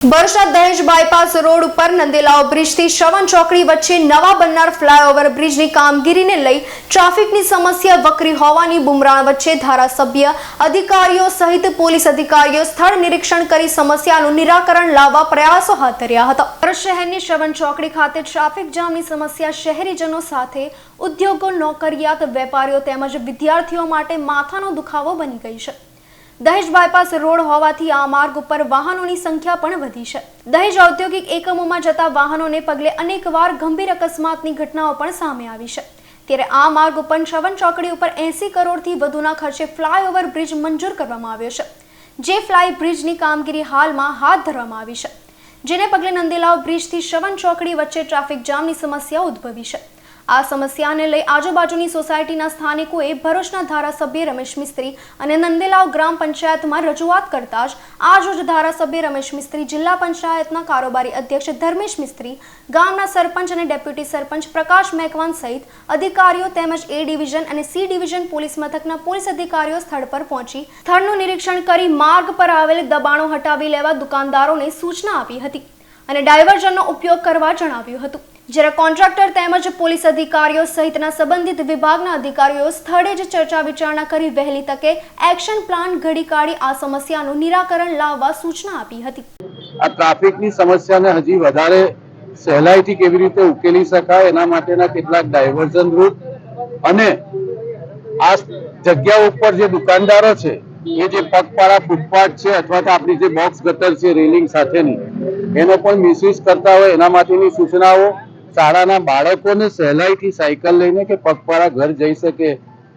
બરસાત દહેજ bypass road ઉપર નંદેલાવ બ્રિજથી શ્રવણ ચોકડી વચ્ચે નવા બનનાર ફ્લાયઓવર બ્રિજની કામગીરીને લઈ ટ્રાફિકની સમસ્યા વકરી હોવાની બુમરાણ વચ્ચે ધારાસભ્ય, અધિકારીઓ સહિત પોલીસ અધિકારીઓ સ્થળ નિરીક્ષણ કરી સમસ્યાનું નિરાકરણ લાવવા પ્રયાસો હાથ ધર્યા હતા. ભરૂચ શહેરની શ્રવણ ચોકડી ખાતે ટ્રાફિક જામની સમસ્યા શહેરીજનો સાથે ઉદ્યોગો, નોકરિયાત, વેપારીઓ તેમજ વિદ્યાર્થીઓ માટે માથાનો દુખાવો બની ગઈ છે. દહેજ બાયપાસ રોડ હોવાથી આ માર્ગ ઉપર વાહનોની સંખ્યા પણ વધી છે. દહેજ ઔદ્યોગિક એકમોમાં જતા વાહનોને પગલે અનેકવાર ગંભીર અકસ્માતની ઘટનાઓ પણ સામે આવી છે. ત્યારે આ માર્ગ ઉપર શ્રવણ ચોકડી ઉપર એસી કરોડથી વધુના ખર્ચે ફ્લાયઓવર બ્રિજ મંજૂર કરવામાં આવ્યો છે, જે ફ્લાય બ્રિજની કામગીરી હાલમાં હાથ ધરવામાં આવી છે. જેને પગલે નંદેલાવ બ્રિજથી શ્રવણ ચોકડી વચ્ચે ટ્રાફિક જામની સમસ્યા ઉદ્ભવી છે. આ સમસ્યાને લઈ આજુબાજુની સોસાયટીના સ્થાનિકોએ ભરૂચના ધારાસભ્ય રમેશ મિસ્ત્રી અને નંદેલાવ ગ્રામ પંચાયતમાં રજૂઆત કરતા જ આજરોજ ધારાસભ્ય રમેશ મિસ્ત્રી જિલ્લા પંચાયતના કારોબારી અધ્યક્ષ ધર્મેશ મિસ્ત્રી, ગામના સરપંચ અને ડેપ્યુટી સરપંચ પ્રકાશ મેકવાન સહિત અધિકારીઓ તેમજ એ ડિવિઝન અને સી ડિવિઝન પોલીસ મથકના પોલીસ અધિકારીઓ સ્થળ પર પહોંચી સ્થળનું નિરીક્ષણ કરી માર્ગ પર આવેલ દબાણો હટાવી લેવા દુકાનદારોને સૂચના આપી હતી. અને ડાયવર્ઝનનો ઉપયોગ કરવા જણાવ્યું હતું. જ્યારે કોન્ટ્રાક્ટર તેમજ પોલીસ અધિકારીઓ સહિતના સંબંધિત વિભાગના અધિકારીઓ સ્થળે જ ચર્ચા વિચારણા કરી વહેલી તકે એક્શન પ્લાન ઘડી કાઢી આ સમસ્યાનું નિરાકરણ લાવવા સૂચના આપી હતી. આ ટ્રાફિકની સમસ્યાને હજી વધારે સહેલાઈથી કેવી રીતે ઉકેલી શકાય એના માટેના કેટલાક ડાયવર્ઝન રૂટ અને આ જગ્યા ઉપર જે દુકાનદારો છે એ જે પગપાળા ફૂટપાથ છે અથવા તો આપણી જે બોક્સ ગટર છે, રેલિંગ સાથેની, એનો પણ મિસયુઝ કરતા હોય એના માટેની સૂચનાઓ શાળાના બાળકોને સહેલાઈથી સાયકલ લઈને કે પગપાળા ઘર જઈ શકે,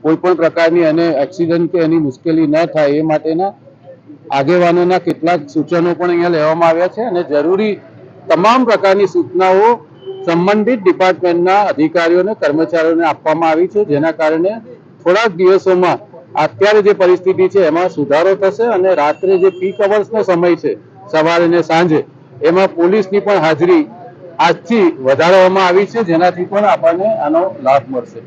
કોઈ પણ પ્રકારની અને એક્સિડન્ટ કે એની મુશ્કેલી ન થાય એ માટેના આગેવાનોના કેટલાક સૂચનો પણ અહીંયા લેવામાં આવ્યા છે અને જરૂરી તમામ પ્રકારની સૂચનાઓ સંબંધિત ડિપાર્ટમેન્ટના અધિકારીઓને, કર્મચારીઓને આપવામાં આવી છે, જેના કારણે થોડાક દિવસોમાં અત્યારે જે પરિસ્થિતિ છે, એમાં સુધારો થશે અને રાત્રે જે પીક અવર્સનો સમય છે, સવારે ને સાંજે, એમાં પોલીસની પણ હાજરી આજથી વધારવામાં આવી છે, જેનાથી પણ આપણને આનો લાભ મળશે.